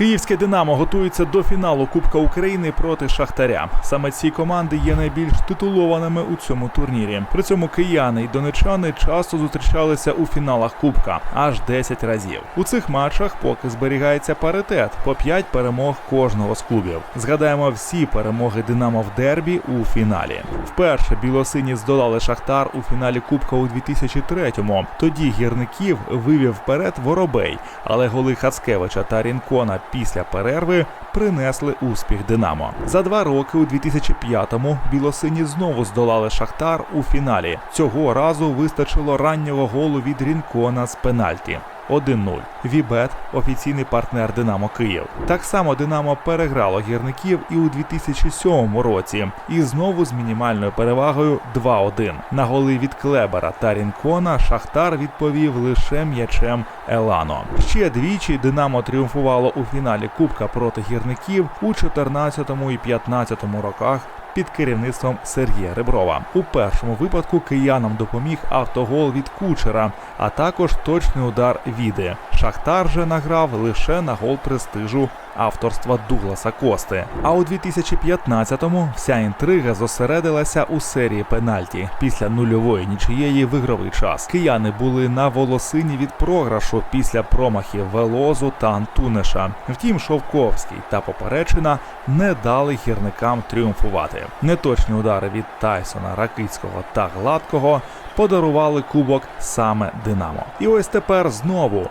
Київське Динамо готується до фіналу Кубка України проти Шахтаря. Саме ці команди є найбільш титулованими у цьому турнірі. При цьому кияни й донечани часто зустрічалися у фіналах Кубка аж 10 разів. У цих матчах поки зберігається паритет по 5 перемог кожного з клубів. Згадаємо всі перемоги Динамо в дербі у фіналі. Вперше білосині здолали Шахтар у фіналі Кубка у 2003-му. Тоді гірників вивів вперед Воробей, але голи Хацкевича та Рінкона після перерви принесли успіх Динамо. За два роки у 2005-му білосині знову здолали Шахтар у фіналі. Цього разу вистачило раннього голу від Рінкона з пенальті. 1-0. Вібет офіційний партнер Динамо Київ. Так само Динамо переграло гірників і у 2007 році, і знову з мінімальною перевагою 2-1. На голи від Клебера та Рінкона Шахтар відповів лише м'ячем Елано. Ще двічі Динамо тріумфувало у фіналі Кубка проти гірників у 14 і 15 роках під керівництвом Сергія Реброва. У першому випадку киянам допоміг автогол від кучера, а також точний удар віди. Шахтар же награв лише на гол престижу авторства Дугласа Кости. А у 2015-му вся інтрига зосередилася у серії пенальті. Після нульової нічиєї в ігровий час кияни були на волосині від програшу після промахів Велозу та Антунеша. Втім, Шовковський та Поперечина не дали гірникам тріумфувати. Неточні удари від Тайсона, Ракицького та Гладкого подарували кубок саме Динамо. І ось тепер знову